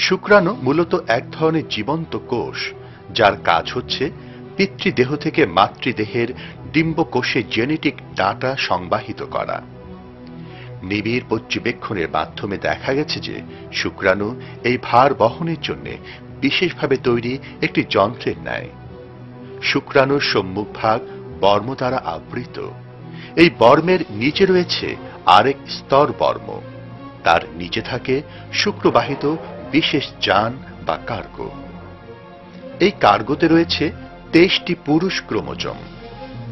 শুক্রাণু মূলত এক ধরনের জীবন্ত কোষ, যার কাজ হচ্ছে পিতৃদেহ থেকে মাতৃদেহের ডিম্বকোষে জেনেটিক ডাটা সংবাহিত করা। নিবিড় পর্যবেক্ষণের মাধ্যমে দেখা গেছে যে শুক্রাণু এই ভার বহনের জন্য বিশেষভাবে তৈরি একটি যন্ত্রের ন্যায়। শুক্রাণুর সম্মুখভাগ বর্ম দ্বারা আবৃত। এই বর্মের নিচে রয়েছে আরেক স্তর বর্ম তার নিচে থাকে শুক্রবাহিত বিশেষ যান বা কার্গো। এই কার্গোতে রয়েছে তেইশটি পুরুষ ক্রোমোজম।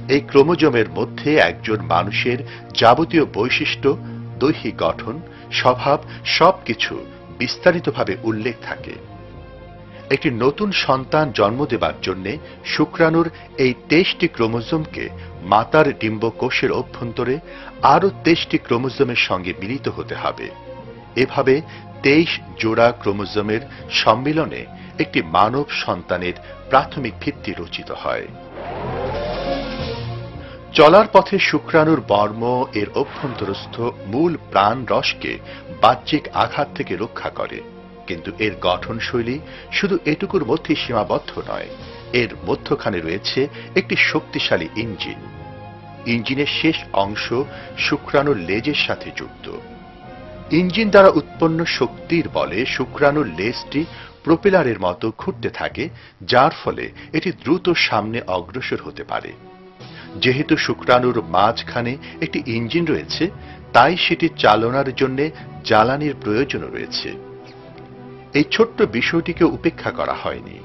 এই ক্রোমোজমের মধ্যে একজন মানুষের যাবতীয় বৈশিষ্ট্য, দৈহিক গঠন, স্বভাব সবকিছু বিস্তারিতভাবে উল্লেখ থাকে। একটি নতুন সন্তান জন্ম দেবার জন্য শুক্রাণুর এই তেইশটি ক্রোমোজোমকে মাতার ডিম্বকোষের অভ্যন্তরে আরও তেইশটি ক্রোমোজোমের সঙ্গে মিলিত হতে হবে। এভাবে তেইশ জোড়া ক্রোমোজোমের সম্মিলনে একটি মানব সন্তানের প্রাথমিক ভিত্তি রচিত হয়। চলার পথে শুক্রাণুর বর্ম এর অভ্যন্তরস্থ মূল প্রাণ রসকে বাহ্যিক আঘাত থেকে রক্ষা করে। কিন্তু এর গঠনশৈলী শুধু এটুকুর মধ্যে সীমাবদ্ধ নয়, এর মধ্যখানে রয়েছে একটি শক্তিশালী ইঞ্জিন। ইঞ্জিনের শেষ অংশ শুক্রাণুর লেজের সাথে যুক্ত। ইঞ্জিন দ্বারা উৎপন্ন শক্তির বলে শুক্রাণুর লেজটি প্রোপেলারের মতো ঘুরতে থাকে, যার ফলে এটি দ্রুত সামনে অগ্রসর হতে পারে। যেহেতু শুক্রাণুর মাঝখানে একটি ইঞ্জিন রয়েছে, তাই সেটি চালনার জন্য জ্বালানির প্রয়োজন রয়েছে। এই ছোট্ট বিষয়টিকে উপেক্ষা করা হয়নি।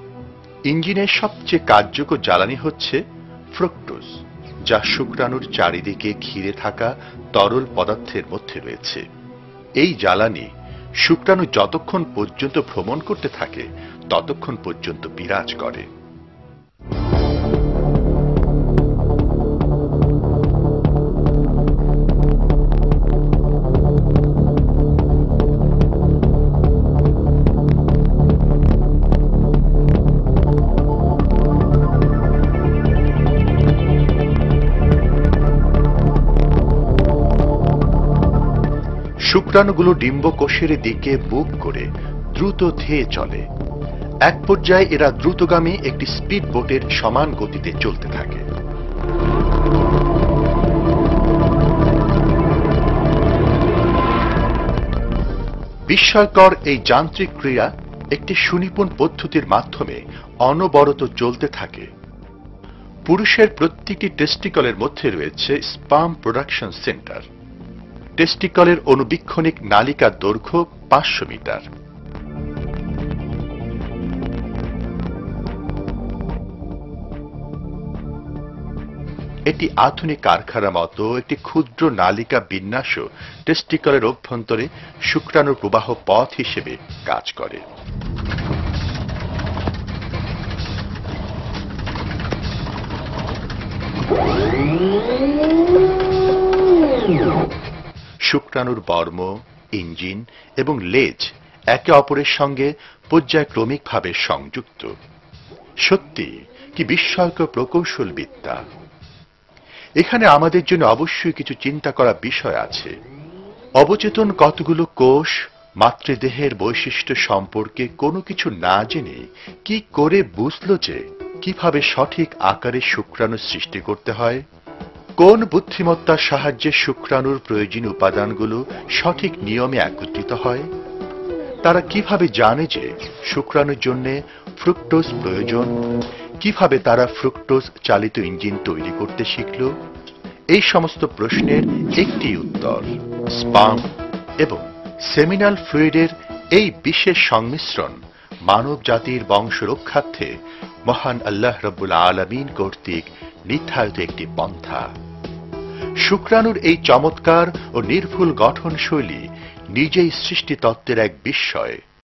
ইঞ্জিনের সবচেয়ে কার্যকর জ্বালানি হচ্ছে ফ্রুক্টোজ, যা শুক্রাণুর চারিদিকে ঘিরে থাকা তরল পদার্থের মধ্যে রয়েছে। এই জ্বালানি শুক্রাণু যতক্ষণ পর্যন্ত ভ্রমণ করতে থাকে ততক্ষণ পর্যন্ত বিরাজ করে। শুক্রাণুগুলো ডিম্বকোষের দিকে বুক করে দ্রুত ধেয়ে চলে। এক পর্যায়ে এরা দ্রুতগামী একটি স্পিড বোটের সমান গতিতে চলতে থাকে। বিস্ময়কর এই যান্ত্রিক ক্রিয়া একটি সুনিপুণ পদ্ধতির মাধ্যমে অনবরত চলতে থাকে। পুরুষের প্রত্যেকটি টেস্টিকলের মধ্যে রয়েছে স্পাম প্রোডাকশন সেন্টার টেস্টিকলের অনুবীক্ষণিক নালিকার দৈর্ঘ্য পাঁচশো মিটার। এটি আধুনিক কারখানার মতো একটি ক্ষুদ্র নালিকা বিন্যাসও টেস্টিকলের অভ্যন্তরে শুক্রাণুর প্রবাহ পথ হিসেবে কাজ করে। শুক্রাণুর বর্ম, ইঞ্জিন এবং লেজ একে অপরের সঙ্গে পর্যায়ক্রমিকভাবে সংযুক্ত। সত্যি, কি বিস্ময়কর প্রকৌশল বিদ্যা এখানে আমাদের জন্য অবশ্যই কিছু চিন্তা করা বিষয় আছে। অবচেতন কতগুলো কোষ মাতৃদেহের বৈশিষ্ট্য সম্পর্কে কোনো কিছু না জেনে কি করে বুঝল যে কীভাবে সঠিক আকারে শুক্রাণু সৃষ্টি করতে হয়? কোন বুদ্ধিমত্তার সাহায্যে শুক্রাণুর প্রয়োজনীয় উপাদানগুলো সঠিক নিয়মে একত্রিত হয়? তারা কীভাবে জানে যে শুক্রাণুর জন্য ফ্রুক্টোজ প্রয়োজন? কীভাবে তারা ফ্রুক্টোজ চালিত ইঞ্জিন তৈরি করতে শিখল? এই সমস্ত প্রশ্নের একটি উত্তর, স্পাম এবং সেমিনাল ফ্লুইডের এই বিশেষ সংমিশ্রণ। মানব জাতির বংশ রক্ষার্থে মহান আল্লাহ রব্বুল আলমিন কর্তৃক নির্ধারিত একটি পন্থা। শুক্রাণুর এই চমৎকার ও নির্ভুল গঠনশৈলী নিজেই সৃষ্টিতত্ত্বের এক বিস্ময়।